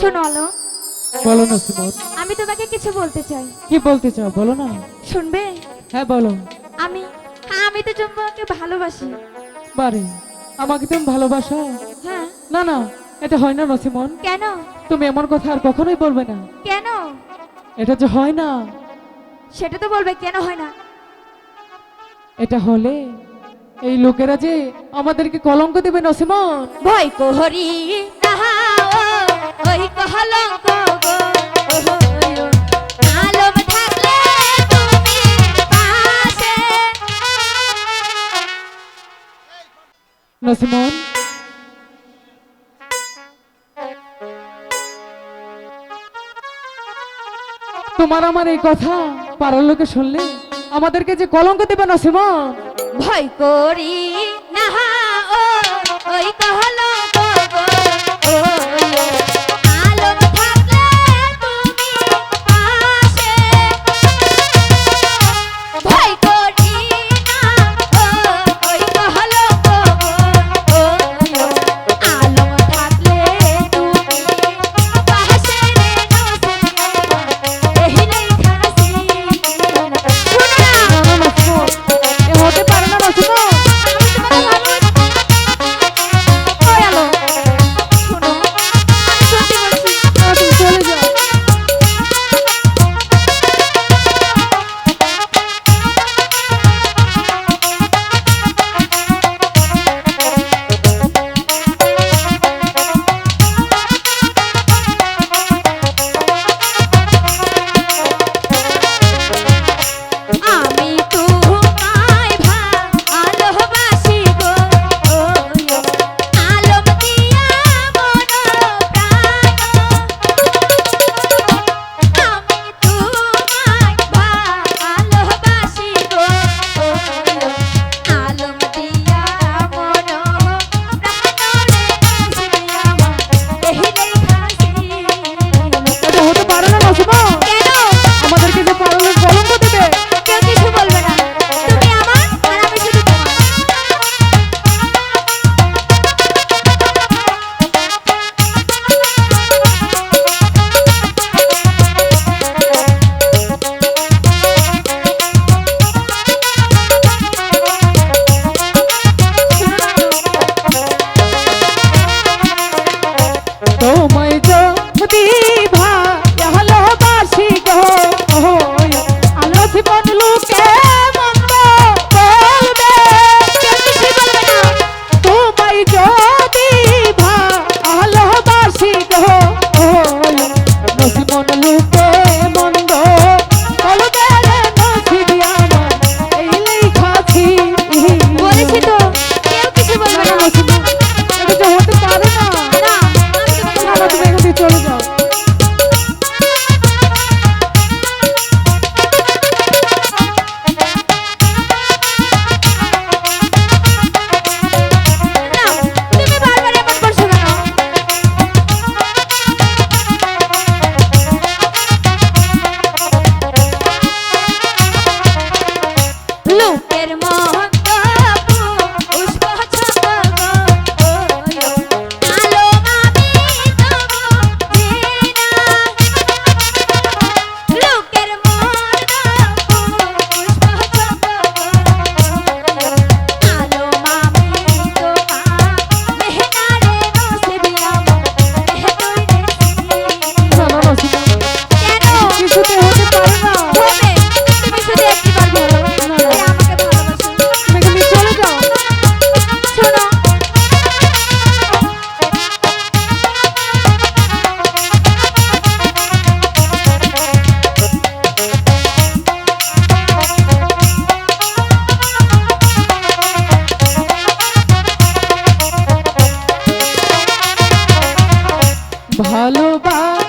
শোনো আলো। বলো না সুমন। আমি তোমাকে কিছু বলতে চাই। কি বলতে চাও? বলো না। শুনবে? হ্যাঁ বলো। আমি আমি তো তোমাকে ভালোবাসি। বারে আমাকে তুমি ভালোবাসো? হ্যাঁ। না না এটা হয় না নসিমন। কেন? তুমি এমন কথা আর কখনোই বলবে না। কেন? এটা যে হয় না। সেটা তো বলবে কেন হয় না? এটা হলে এই লোকেরা যে আমাদেরকে কলঙ্ক দেবে নসিমন। ভয় কোহরি তোমার আমার এই কথা পারার লোকে শুনলে আমাদেরকে যে কলঙ্ক দেবে নসিমন ভয় করি We everybody. ভালোবাস